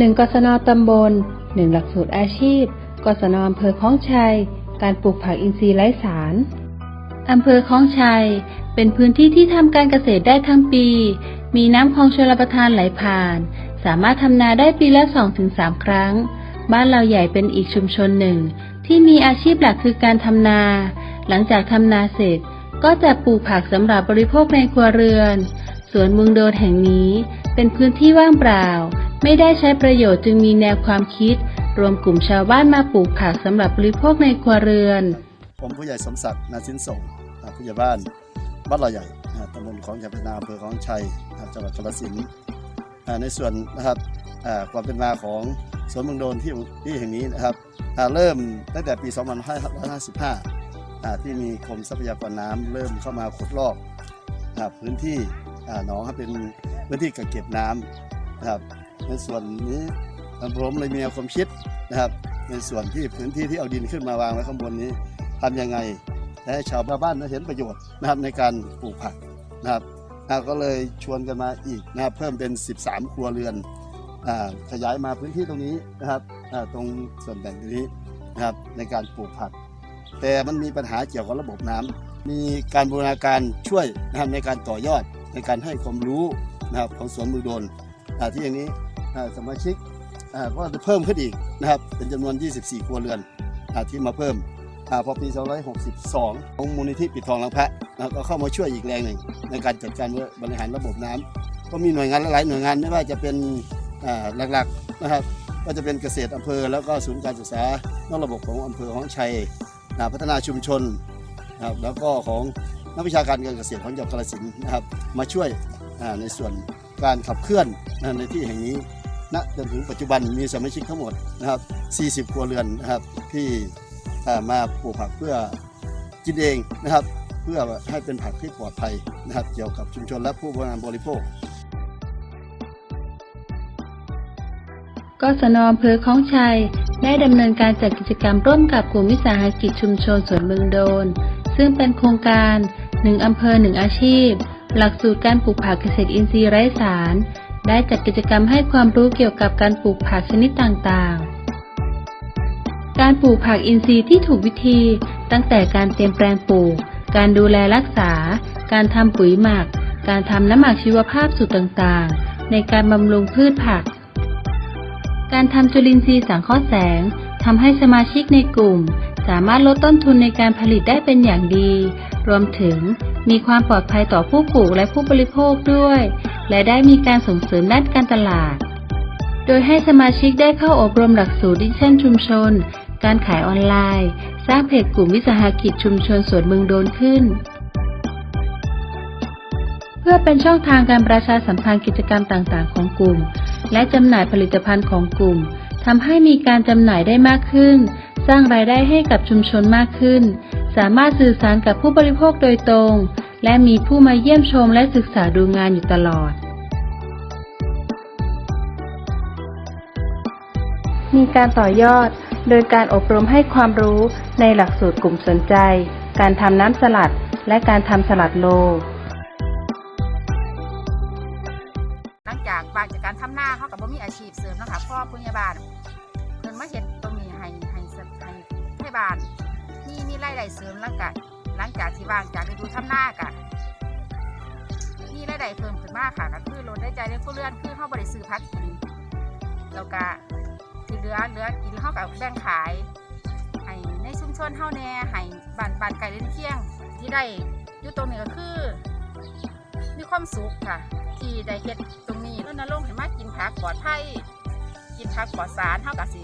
1กศนตำบล 1 หลักสูตรอาชีพ กศนอำเภอคล้องชัย การปลูกผักอินทรีย์ไร้สาร อำเภอคล้องชัย เป็นพื้นที่ที่ทำการเกษตรได้ทั้งปี มีน้ำคลองชลประทานไหลผ่าน สามารถทำนาได้ปีละ 2-3 ครั้ง บ้านเราใหญ่เป็นอีกชุมชนหนึ่ง ที่มีอาชีพหลักคือการทำนา หลังจากทำนาเสร็จ ก็จะปลูกผักสำหรับบริโภคในครัวเรือน สวนมืองโดนแห่งนี้เป็นพื้นที่ว่างเปล่า ไม่ได้ใช้ประโยชน์จึงมีแนวความคิด รวมกลุ่มชาวบ้านมาปลูกผักสำหรับบริโภคในครัวเรือน ผมผู้ใหญ่สมศักดิ์นาสินส่งผู้ใหญ่บ้านบ้านเราใหญ่ตำบลของยาพนาอำเภอของชัยจังหวัดกาฬสินธุ์ในส่วนนะครับความเป็นมาของสวนเมืองโดนที่ที่แห่งนี้นะครับเริ่มตั้งแต่ปี 2555อ่าที่มีกรมทรัพยากรน้ำเริ่มเข้ามาขุดลอกพื้นที่หนองให้เป็นพื้นที่กักเก็บน้ำนะครับ ในส่วนนี้ผมเลยมีแนวความคิดนะครับ ในส่วนที่พื้นที่ที่เอาดินขึ้นมาวางไว้ข้างบนนี้ทำยังไงให้ชาวบ้านเห็นประโยชน์นะครับในการปลูกผักนะครับอ่าก็เลยชวนกันมาอีกนะครับเพิ่มเป็น 13 ครัวเรือนขยายมาพื้นที่ตรงนี้นะครับตรงส่วนแบ่งตรงนี้นะครับในการปลูกผัก แต่มันมีปัญหาเกี่ยวกับระบบน้ำมีการบูรณาการช่วยนะครับในการต่อยอดในการให้ความรู้นะครับของสวนมือโดนที่อย่างนี้ สมาชิกอาก็จะเพิ่มขึ้นอีกนะครับเป็นจำนวน 24 ครัวเรือนอาที่มาเพิ่มอาพอปี262องค์มูลนิธิปิดทองหลังพระนะก็เข้ามาช่วยอีกแรงหนึ่งในการจัดการบริหารระบบน้ำก็มีหน่วยงานหลายหน่วยงานไม่ว่าจะเป็นอาหลักๆนะครับก็จะเป็นเกษตรอำเภอ แล้วก็ศูนย์การศึกษานอกระบบของอำเภอของชัยพัฒนาชุมชนนะครับแล้วก็ของนักวิชาการการเกษตรของจังหวัดกาฬสินธุ์นะครับมาช่วยอาในส่วนการขับเคลื่อนในที่แห่งนี้ ณจนถึงปัจจุบันมีสมาชิกทั้งหมดนะครับ 40 ครัวเรือนนะครับที่มาปลูกผักเพื่อกินเองนะครับ เพื่อให้เป็นผักที่ปลอดภัยนะครับ เกี่ยวกับชุมชนและผู้บริโภคกศนอำเภอคล้องชัย ได้ดำเนินการจัดกิจกรรมร่วมกับกลุ่มวิสาหกิจชุมชนสวนเมืองโดน ซึ่งเป็นโครงการ1อำเภอ1อาชีพ หลักสูตรการปลูกผักเกษตรอินทรีย์ไร้สาร ได้จัดกิจกรรมให้ความรู้เกี่ยวกับการปลูกผักชนิดต่างๆ การปลูกผักอินทรีย์ที่ถูกวิธี ตั้งแต่การเตรียมแปลงปลูก การดูแลรักษา การทำปุ๋ยหมัก การทำน้ำหมักชีวภาพสูตรต่างๆ ในการบำรุงพืชผัก การทำจุลินทรีย์สังเคราะห์แสงทำให้สมาชิกในกลุ่ม สามารถลดต้นทุนในการผลิตได้เป็นอย่างดี รวมถึงมีความปลอดภัยต่อผู้ปลูกและผู้บริโภคด้วย และได้มีการส่งเสริมด้านการตลาด โดยให้สมาชิกได้เข้าอบรมหลักสูตรดิจิทัลชุมชน การขายออนไลน์ สร้างเพจกลุ่มวิสาหกิจชุมชนสวนเมืองโดนขึ้น เพื่อเป็นช่องทางการประชาสัมพันธ์กิจกรรมต่างๆ ของกลุ่ม และจำหน่ายผลิตภัณฑ์ของกลุ่มทำให้มีการจำหน่ายได้มากขึ้น สร้างรายได้ให้กับชุมชนมากขึ้น สามารถสื่อสารกับผู้บริโภคโดยตรง และมีผู้มาเยี่ยมชมและศึกษาดูงานอยู่ตลอด มีการต่อยอด โดยการอบรมให้ความรู้ในหลักสูตรกลุ่มสนใจ การทำน้ำสลัด และการทำสลัดโล หลังจากบางจากการทำหน้าเขากับบ่มีอาชีพเสริมนะคะพ่อผู้ใหญ่บ้านเพิ่นมาเฮ็ดตรงนี้ให้ให้ให้ให้บานมีมีรายได้เสริมแล้วก็หลังจากที่ว่างจากฤดู เพิ่มขึ้นมากค่ะก็คือลดได้ใจในครัวเรือนคือเฮาบ่ได้ซื้อผักกินแล้วก็ที่เหลือเหลือกินเฮาก็แบ่งขายให้ในชุมชนเฮาแหน่ให้บ้านบ้านไกลเรือนเคียง ที่ได้อยู่ตรงนี้ก็คือ มีความสุขค่ะ ที่ได้เฮ็ดตรงนี้รณรงค์ให้มากินผักปลอดภัยกินผักปลอดสารเท่ากับสิ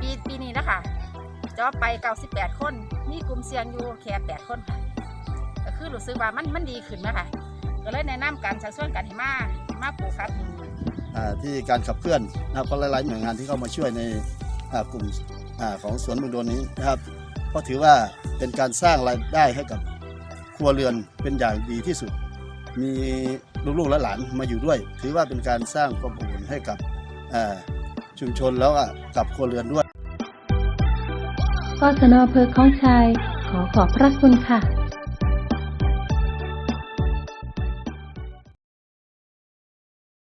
ปีปีนี้นะคะจอบไป98คน มีกลุ่มเสี่ยงอยู่แค่8คนค่ะก็คือรู้สึกว่ามันมันดีขึ้นนะคะ ก็เลยแนะนำการชักชวนกันให้มามาปลูกผักนี่อ่าที่การขับเคลื่อนนะครับก็หลายๆหน่วยงานที่เข้ามาช่วยในอ่ากลุ่มอ่าของสวนเมืองโดนนี้นะครับเพราะถือว่าเป็นการสร้างรายได้ให้กับครัวเรือนเป็นอย่างดีที่สุด มีลูกๆและหลานมาอยู่ด้วย ถือว่าเป็นการสร้างความอบอุ่นให้กับอ่าชุมชนแล้วก็กับครัวเรือนด้วยกศนอำเภอคล้องชัยขอขอบพระคุณค่ะ